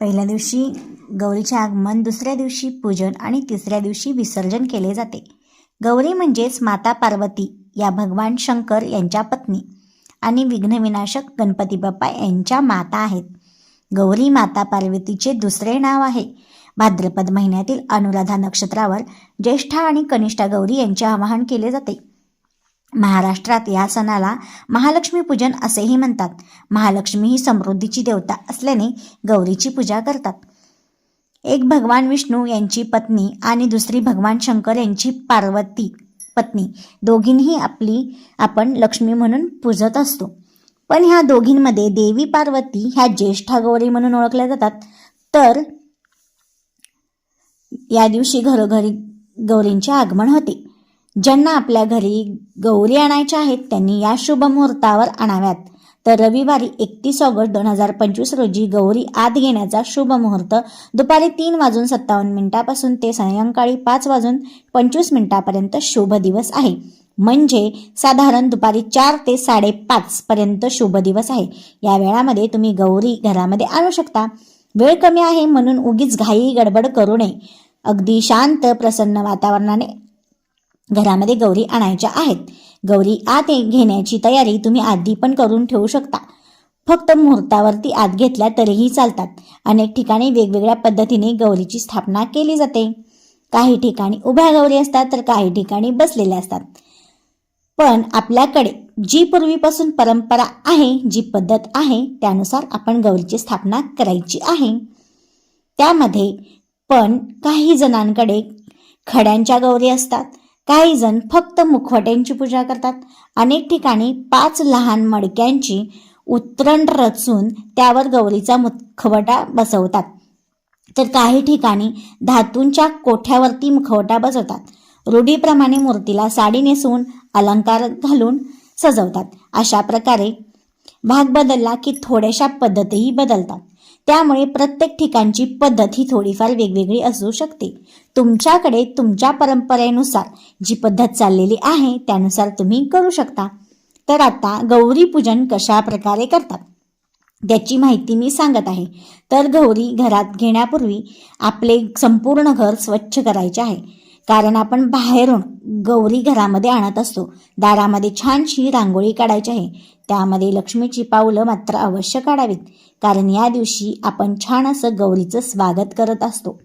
पहिल्या दिवशी गौरीचे आगमन दुसऱ्या दिवशी पूजन आणि तिसऱ्या दिवशी विसर्जन केले जाते. गौरी म्हणजेच माता पार्वती या भगवान शंकर यांच्या पत्नी आणि विघ्नविनाशक गणपती बाप्पा यांच्या माता आहेत. गौरी माता पार्वतीचे दुसरे नाव आहे. भाद्रपद महिन्यातील अनुराधा नक्षत्रावर ज्येष्ठा आणि कनिष्ठा गौरी यांचे आवाहन केले जाते. महाराष्ट्रात या सणाला महालक्ष्मी पूजन असेही म्हणतात. महालक्ष्मी ही समृद्धीची देवता असल्याने गौरीची पूजा करतात. एक भगवान विष्णू यांची पत्नी आणि दुसरी भगवान शंकर यांची पार्वती पत्नी दोघींही आपली आपण लक्ष्मी म्हणून पूजत असतो. पण ह्या दोघींमध्ये देवी पार्वती ह्या ज्येष्ठा गौरी म्हणून ओळखल्या जातात. तर या दिवशी घरोघरी गौरींचे आगमन होते. ज्यांना आपल्या घरी गौरी आणायच्या आहेत त्यांनी या शुभ मुहूर्तावर आणाव्यात. तर रविवारी एकतीस ऑगस्ट दोन हजार पंचवीस रोजी गौरी आत घेण्याचा शुभ मुहूर्त दुपारी तीन वाजून सत्तावन्न मिनिटापासून ते सायंकाळी पाच वाजून पंचवीस मिनिटापर्यंत शुभ दिवस आहे. म्हणजे साधारण दुपारी चार ते साडेपाच पर्यंत शुभ दिवस आहे. या वेळामध्ये तुम्ही गौरी घरामध्ये आणू शकता. वेळ कमी आहे म्हणून उगीच घाई गडबड करू नये. अगदी शांत प्रसन्न वातावरणाने घरामध्ये गौरी आणायच्या आहेत. गौरी आत घेण्याची तयारी तुम्ही आधी पण करून ठेवू शकता. फक्त मुहूर्तावरती आत घेतल्या तरीही चालतात. अनेक ठिकाणी वेगवेगळ्या पद्धतीने गौरीची स्थापना केली जाते. काही ठिकाणी उभ्या गौरी असतात तर काही ठिकाणी बसलेल्या असतात. पण आपल्याकडे जी पूर्वीपासून परंपरा आहे जी पद्धत आहे त्यानुसार आपण गौरीची स्थापना करायची आहे. त्यामध्ये पण काही जणांकडे खड्यांच्या गौरी असतात. काही जण फक्त मुखवट्यांची पूजा करतात. अनेक ठिकाणी पाच लहान मडक्यांची उतरण रचून त्यावर गौरीचा मुखवटा बसवतात. तर काही ठिकाणी धातूंच्या कोठ्यावरती मुखवटा बसवतात. रूढीप्रमाणे मूर्तीला साडी नेसवून अलंकार घालून सजवतात. अशा प्रकारे भाग बदलला की थोड्याशा पद्धतीही बदलतात. त्यामुळे प्रत्येक ठिकाणची पद्धत ही थोडीफार वेगवेगळी असू शकते. तुमच्याकडे तुमच्या परंपरेनुसार जी पद्धत चाललेली आहे त्यानुसार तुम्ही करू शकता. तर आता गौरी पूजन कशा प्रकारे करतात? त्याची माहिती मी सांगत आहे. तर गौरी घरात घेण्यापूर्वी आपले संपूर्ण घर स्वच्छ करायचे आहे. कारण आपण बाहेरून गौरी घरामध्ये आणत असतो. दारामध्ये छानशी रांगोळी काढायची आहे. त्यामध्ये लक्ष्मीची पावलं मात्र अवश्य काढावीत. कारण या दिवशी आपण छान असं गौरीचं स्वागत करत असतो.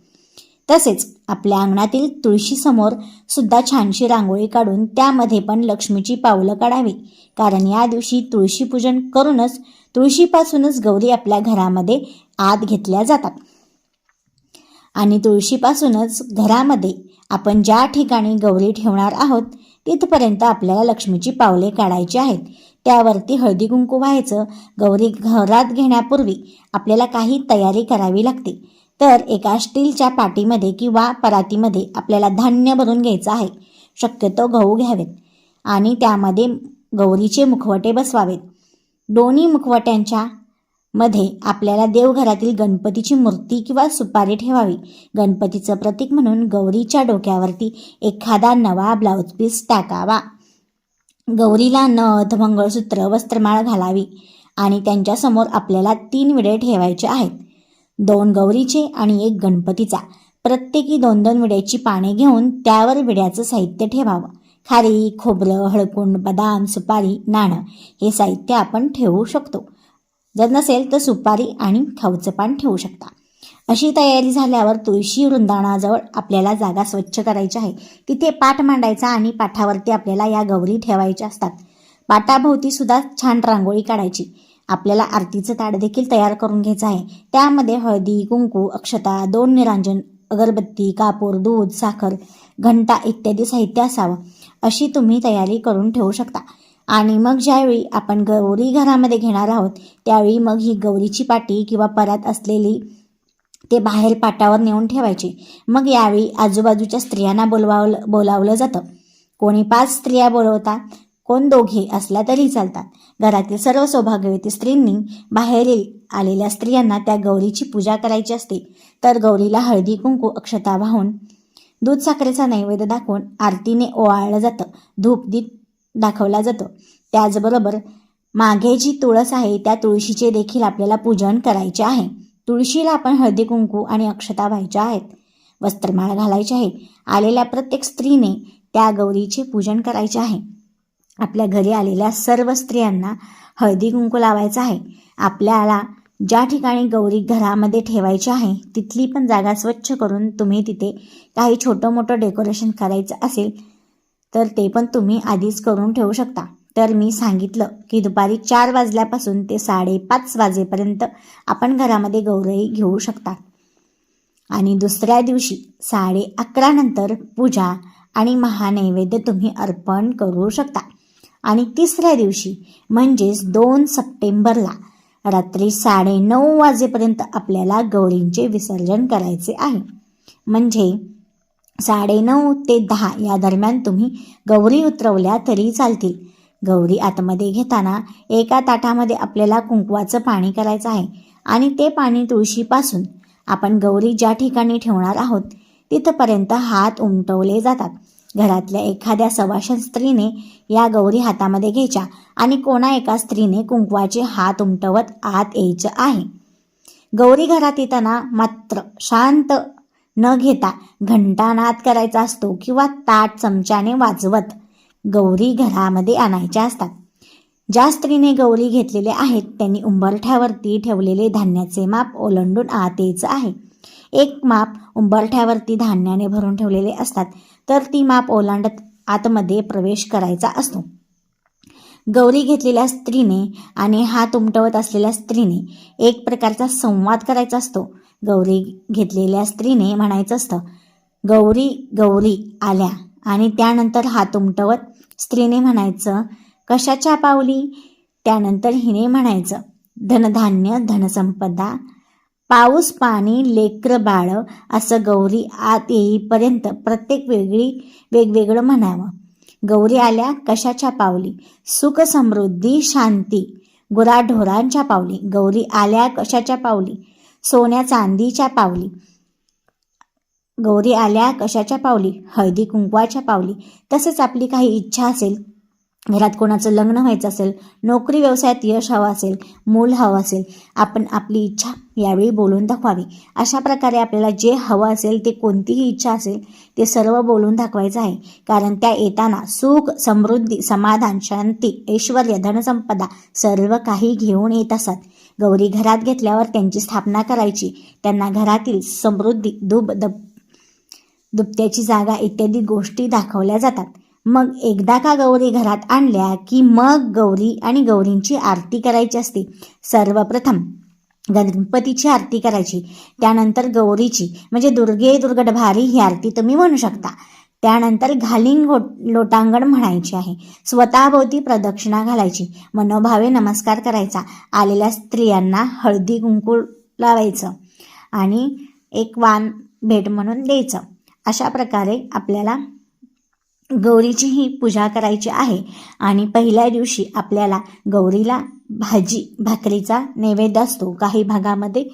तसेच आपल्या अंगणातील तुळशीसमोर सुद्धा छानशी रांगोळी काढून त्यामध्ये पण लक्ष्मीची पावलं काढावी. कारण या दिवशी तुळशीपूजन करूनच तुळशीपासूनच गौरी आपल्या घरामध्ये आत घेतल्या जातात. आणि तुळशीपासूनच घरामध्ये आपण ज्या ठिकाणी गौरी ठेवणार आहोत तिथपर्यंत आपल्याला लक्ष्मीची पावले काढायची आहेत. त्यावरती हळदी कुंकू व्हायचं गौरी घरात घेण्यापूर्वी आपल्याला काही तयारी करावी लागते. तर एका स्टीलच्या पाटीमध्ये किंवा परातीमध्ये आपल्याला धान्य भरून घ्यायचं आहे. शक्यतो गहू घ्यावेत आणि त्यामध्ये गौरीचे मुखवटे बसवावेत. दोन्ही मुखवट्यांच्या मध्ये आपल्याला देवघरातील गणपतीची मूर्ती किंवा सुपारी ठेवावी. गणपतीचं प्रतीक म्हणून गौरीच्या डोक्यावरती एखादा नवा ब्लाऊज पीस टाकावा. गौरीला नथ मंगळसूत्र वस्त्रमाळ घालावी आणि त्यांच्यासमोर आपल्याला तीन विडे ठेवायचे आहेत. दोन गौरीचे आणि एक गणपतीचा. प्रत्येकी दोन दोन विड्याची पाने घेऊन त्यावर विड्याचं साहित्य ठेवावं. खारी खोबरं हळकुंड बदाम सुपारी नाणं हे साहित्य आपण ठेवू शकतो. जर नसेल तर सुपारी आणि खाऊचं पान ठेवू शकता. अशी तयारी झाल्यावर तुळशी वृंदावनाजवळ आपल्याला जागा स्वच्छ करायची आहे. तिथे पाठ मांडायचा आणि पाठावरती आपल्याला या गौरी ठेवायच्या असतात. पाटाभोवती सुद्धा छान रांगोळी काढायची. आपल्याला आरतीचं ताट देखील तयार करून घ्यायचं आहे. त्यामध्ये हळदी कुंकू अक्षता दोन निरांजन अगरबत्ती कापूर दूध साखर घंटा इत्यादी साहित्य असावं. अशी तुम्ही तयारी करून ठेवू शकता. आणि मग ज्यावेळी आपण गौरी घरामध्ये घेणार आहोत त्यावेळी मग ही गौरीची पाटी किंवा परात असलेली ते बाहेर पाटावर नेऊन ठेवायचे. मग यावेळी आजूबाजूच्या स्त्रियांना बोलवावलं बोलावलं जातं. कोणी पाच स्त्रिया बोलवतात कोण दोघे असल्या तरी चालतात. घरातील सर्व सौभाग्यवती स्त्रींनी बाहेर आलेल्या स्त्रियांना त्या गौरीची पूजा करायची असते. तर गौरीला हळदी कुंकू अक्षता वाहून दूध साखरेचा नैवेद्य दाखवून आरतीने ओवाळलं जातं. धूप दीप दाखवला जातो. त्याचबरोबर मागे जी तुळस आहे त्या तुळशीचे देखील आपल्याला पूजन करायचे आहे. तुळशीला आपण हळदी कुंकू आणि अक्षता व्हायच्या आहेत. वस्त्रमाळ घालायचे आहे आलेल्या प्रत्येक स्त्रीने त्या गौरीचे पूजन करायचे आहे. आपल्या घरी आलेल्या सर्व स्त्रियांना हळदी कुंकू लावायचं आहे. आपल्याला ज्या ठिकाणी गौरी घरामध्ये ठेवायची आहे तिथली पण जागा स्वच्छ करून तुम्ही तिथे काही छोटं मोठं डेकोरेशन करायचं असेल तर ते पण तुम्ही आधीच करून ठेवू शकता. तर मी सांगितलं की दुपारी चार वाजल्यापासून ते साडेपाच वाजेपर्यंत आपण घरामध्ये गौरई घेऊ शकता. आणि दुसऱ्या दिवशी साडे अकरा नंतर पूजा आणि महानैवेद्य तुम्ही अर्पण करू शकता. आणि तिसऱ्या दिवशी म्हणजेच दोन सप्टेंबरला रात्री साडेनऊ वाजेपर्यंत आपल्याला गौरींचे विसर्जन करायचे आहे. म्हणजे साडेनऊ ते दहा या दरम्यान तुम्ही गौरी उतरवल्या तरी चालतील. गौरी आतमध्ये घेताना एका ताटामध्ये आपल्याला कुंकवाचं पाणी करायचं आहे आणि ते पाणी तुळशीपासून आपण गौरी ज्या ठिकाणी ठेवणार आहोत तिथपर्यंत हात उमटवले जातात. घरातल्या एखाद्या सवाशन स्त्रीने या गौरी हातामध्ये घ्यायच्या आणि कोणा एका स्त्रीने कुंकवाचे हात उमटवत आत यायचं आहे. गौरी घरात येताना मात्र शांत न घेता घंटानाद करायचा असतो किंवा ताट चमच्याने वाजवत. गौरी घरामध्ये आणायच्या असतात. ज्या स्त्रीने गौरी घेतलेले आहेत त्यांनी उंबरठ्यावरती ठेवलेले धान्याचे माप ओलांडून आत यायचं आहे. एक माप उंबरठ्यावरती धान्याने भरून ठेवलेले असतात तर ती माप ओलांडत आतमध्ये प्रवेश करायचा असतो. गौरी घेतलेल्या स्त्रीने आणि हात उमटवत असलेल्या स्त्रीने एक प्रकारचा संवाद करायचा असतो. गौरी घेतलेल्या स्त्रीने म्हणायचं असतं गौरी गौरी आल्या. आणि त्यानंतर हात उमटवत स्त्रीने म्हणायचं कशाच्या पावली? त्यानंतर हिने म्हणायचं धनधान्य धनसंपदा पाऊस पाणी लेकर बाळ असं गौरी आत येईपर्यंत प्रत्येक वेगळी वेगवेगळं म्हणावं. गौरी आल्या कशाच्या पावली? सुख समृद्धी शांती गुराढोरांच्या पावली. गौरी आल्या कशाच्या पावली? सोन्या चांदीच्या पावली. गौरी आल्या कशाच्या पावली? हळदी कुंकवाच्या पावली. तसेच आपली काही इच्छा असेल घरात कोणाचं लग्न व्हायचं असेल नोकरी व्यवसायात यश हवं असेल मूल हवं असेल आपण आपली इच्छा यावेळी बोलून दाखवावी. अशा प्रकारे आपल्याला जे हवं असेल ते कोणतीही इच्छा असेल ते सर्व बोलून दाखवायचं आहे. कारण त्या येताना सुख समृद्धी समाधान शांती ऐश्वर धनसंपदा सर्व काही घेऊन येत असतात गौरी घरात घेतल्यावर त्यांची स्थापना करायची. त्यांना घरातील समृद्धी दुब दब दुपत्याची जागा इत्यादी गोष्टी दाखवल्या जातात. मग एकदा का गौरी घरात आणल्या की मग गौरी आणि गौरींची आरती करायची असते. सर्वप्रथम गणपतीची आरती करायची. त्यानंतर गौरीची म्हणजे दुर्गे दुर्गट भारी ही आरती तुम्ही म्हणू शकता. त्यानंतर घालिंग लोटांगण म्हणायची आहे. स्वतःभोवती प्रदक्षिणा घालायची. मनोभावे नमस्कार करायचा. आलेल्या स्त्रियांना हळदी कुंकू लावायचं आणि एक वाण भेट म्हणून द्यायचं. अशा प्रकारे आपल्याला गौरीची ही पूजा करायची आहे आणि पहिल्या दिवशी आपल्याला गौरीला भाजी भाकरीचा नैवेद्य असतो. काही भागामध्ये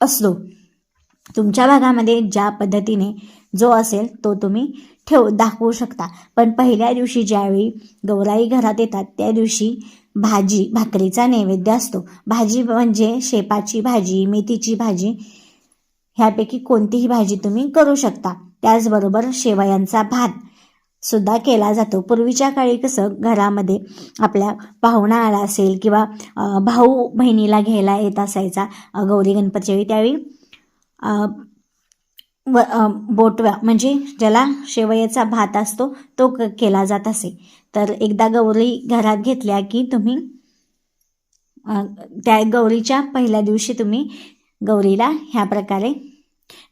असतो. तुमच्या भागामध्ये ज्या पद्धतीने जो असेल तो तुम्ही ठेव दाखवू शकता. पण पहिल्या दिवशी ज्यावेळी गौराई घरात येतात त्या दिवशी भाजी भाकरीचा नैवेद्य असतो. भाजी म्हणजे शेपाची भाजी मेथीची भाजी ह्यापैकी कोणतीही भाजी तुम्ही करू शकता. त्याचबरोबर शेवयांचा भात सुद्धा केला जातो. पूर्वीच्या काळी कसं घरामध्ये आपल्या पाहुणा आला असेल किंवा भाऊ बहिणीला घ्यायला येत असायचा गौरी गणपतीच्या वेळी त्यावेळी व बोटव्या म्हणजे ज्याला शेवयाचा भात असतो तो क केला जात असे. तर एकदा गौरी घरात घेतल्या की तुम्ही त्या गौरीच्या पहिल्या दिवशी तुम्ही गौरीला ह्या प्रकारे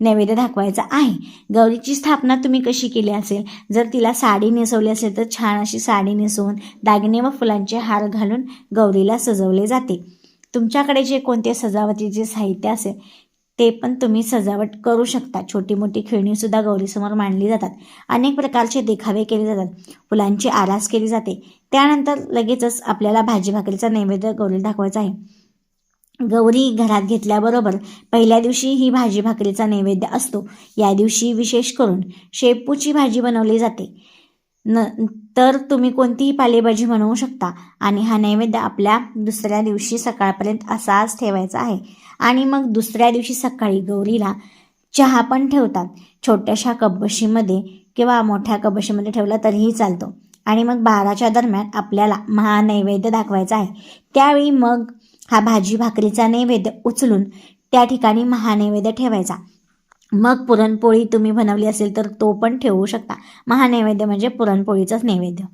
नैवेद्य दाखवायचा आहे. गौरीची स्थापना तुम्ही कशी केली असेल? जर तिला साडी नेसवली असेल तर छान अशी साडी नेसवून दागिने व फुलांचे हार घालून गौरीला सजवले जाते. तुमच्याकडे जे कोणते सजावटीचे साहित्य असेल ते पण तुम्ही सजावट करू शकता. छोटी मोठी खेळणीसुद्धा गौरीसमोर मांडली जातात. अनेक प्रकारचे देखावे केले जातात. फुलांची आरास केली जाते. त्यानंतर लगेचच आपल्याला भाजी भाकरीचा नैवेद्य गौरीला दाखवायचा आहे. गौरी घरात घेतल्याबरोबर पहिल्या दिवशी ही भाजी भाकरीचा नैवेद्य असतो. या दिवशी विशेष करून शेपूची भाजी बनवली जाते. न तर तुम्ही कोणतीही पालेभाजी बनवू शकता. आणि हा नैवेद्य आपल्या दुसऱ्या दिवशी सकाळपर्यंत असाच ठेवायचा आहे. आणि मग दुसऱ्या दिवशी सकाळी गौरीला चहा पण ठेवतात. छोट्याशा कबशीमध्ये किंवा मोठ्या कबशीमध्ये ठेवला तरीही चालतो. आणि मग बाराच्या दरम्यान आपल्याला महानैवेद्य दाखवायचा आहे. त्यावेळी मग हा भाजी भाकरीचा नैवेद्य उचलून त्या ठिकाणी महानैवेद्य ठेवायचा. मग पुरणपोळी तुम्ही बनवली असेल तर तो पण ठेवू शकता. महानैवेद्य म्हणजे पुरणपोळीचाच नैवेद्य.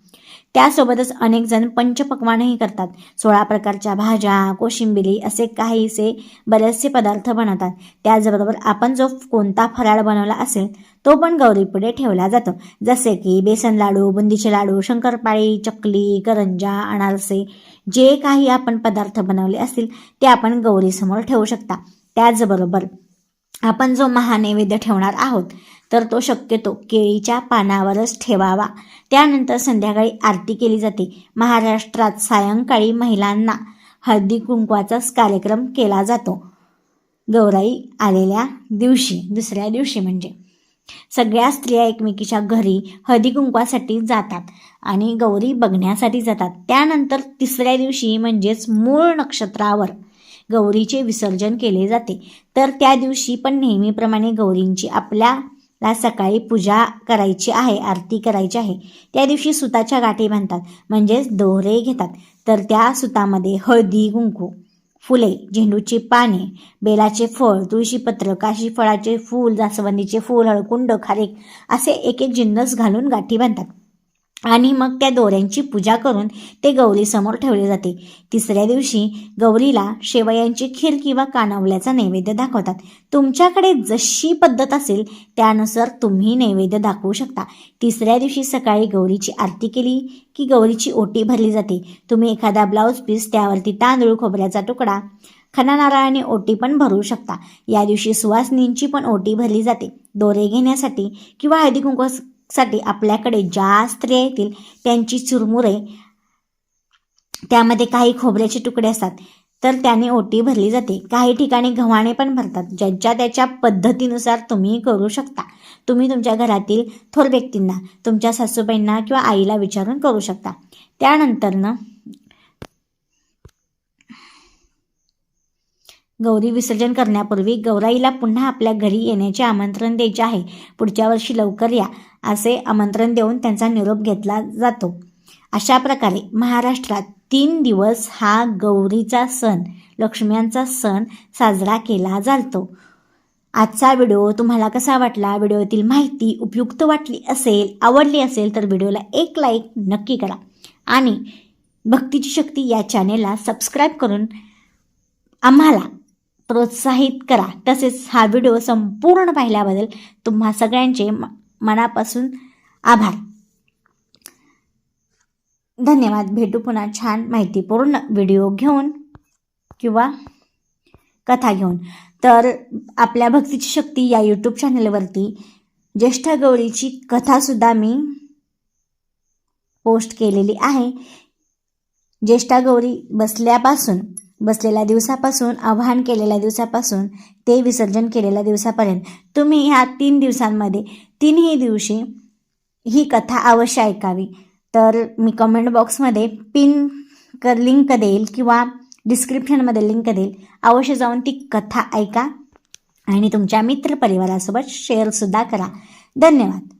त्यासोबतच अनेक जण पंचपक्वानही करतात. सोळा प्रकारच्या भाज्या कोशिंबिरी असे काहीसे बरेचसे पदार्थ बनवतात. त्याचबरोबर आपण जो कोणता फराळ बनवला असेल तो पण गौरीपुढे ठेवला जातो. जसे की बेसन लाडू बुंदीचे लाडू शंकरपाळी चकली करंजा अनारसे जे काही आपण पदार्थ बनवले असतील ते आपण गौरीसमोर ठेवू शकता. त्याचबरोबर आपण जो महानैवेद्य ठेवणार आहोत तर तो शक्यतो केळीच्या पानावरच ठेवावा. त्यानंतर संध्याकाळी आरती केली जाते. महाराष्ट्रात सायंकाळी महिलांना हळदी कुंकवाचाच कार्यक्रम केला जातो. गौराई आलेल्या दिवशी दुसऱ्या दिवशी म्हणजे. सगळ्या स्त्रिया एकमेकीच्या घरी हळदी कुंकवासाठी जातात आणि गौरी बघण्यासाठी जातात. त्यानंतर तिसऱ्या दिवशी म्हणजेच मूळ नक्षत्रावर गौरीचे विसर्जन केले जाते. तर त्या दिवशी पण नेहमीप्रमाणे गौरींची आपल्याला सकाळी पूजा करायची आहे आरती करायची आहे. त्या दिवशी सुताच्या गाठी बांधतात म्हणजेच दोहरे घेतात. तर त्या सुतामध्ये हळदी कुंकू फुले झेंडूची पाने बेलाचे फळ तुळशीपत्र काशी फळाचे फूल जास्वंदीचे फूल हळकुंड खारेक असे एक एक जिन्नस घालून गाठी बांधतात. आणि मग त्या दोऱ्यांची पूजा करून ते गौरीसमोर ठेवले जाते. तिसऱ्या दिवशी गौरीला शेवयांची खीर किंवा कानवल्याचा नैवेद्य दाखवतात. तुमच्याकडे जशी पद्धत असेल त्यानुसार तुम्ही नैवेद्य दाखवू शकता. तिसऱ्या दिवशी सकाळी गौरीची आरती केली की गौरीची ओटी भरली जाते. तुम्ही एखादा ब्लाऊज पीस त्यावरती तांदूळ खोबऱ्याचा तुकडा खना नारळाने ओटी पण भरू शकता. या दिवशी सुवासनींची पण ओटी भरली जाते. दोरे घेण्यासाठी किंवा हळदी कुंकू साठी आपल्याकडे ज्या स्त्रिया येतील त्यांची चुरमुरे त्यामध्ये काही खोबऱ्याचे तुकडे असतात तर त्याने ओटी भरली जाते. काही ठिकाणी गव्हाणे पण भरतात ज्यांच्या त्याच्या पद्धतीनुसार तुम्ही करू शकता. तुम्ही तुमच्या घरातील थोर व्यक्तींना तुमच्या सासूबाईंना किंवा आईला विचारून करू शकता. त्यानंतरनं गौरी विसर्जन करण्यापूर्वी गौराईला पुन्हा आपल्या घरी येण्याचे आमंत्रण द्यायचे आहे. पुढच्या वर्षी लवकर या. असे आमंत्रण देऊन त्यांचा निरोप घेतला जातो. अशा प्रकारे महाराष्ट्रात तीन दिवस हा गौरीचा सण लक्ष्म्यांचा सण साजरा केला जातो. आजचा व्हिडिओ तुम्हाला कसा वाटला? व्हिडिओतील माहिती उपयुक्त वाटली असेल आवडली असेल तर व्हिडिओला एक लाईक नक्की करा. आणि भक्तीची शक्ती या चॅनेलला सबस्क्राईब करून आम्हाला प्रोत्साहित करा. तसेच हा व्हिडिओ संपूर्ण पाहिल्याबद्दल तुम्हा सगळ्यांचे मनापासून आभार. धन्यवाद. भेटू पुन्हा छान माहितीपूर्ण व्हिडिओ घेऊन किंवा कथा घेऊन. तर आपल्या भक्तीची शक्ती या यूट्यूब चॅनलवरती ज्येष्ठ गौरीची कथासुद्धा मी पोस्ट केलेली आहे. ज्येष्ठा गौरी बसल्यापासून बसलेल्या दिवसापासून आवाहन केलेल्या दिवसापासून ते विसर्जन केलेल्या दिवसापर्यंत तुम्ही ह्या तीन दिवसांमध्ये तीनही दिवशी ही कथा अवश्य ऐकावी. तर मी कमेंट बॉक्समध्ये पिन कर लिंक देईल किंवा डिस्क्रिप्शनमध्ये लिंक देईल. अवश्य जाऊन ती कथा ऐका आणि तुमच्या मित्रपरिवारासोबत शेअरसुद्धा करा. धन्यवाद.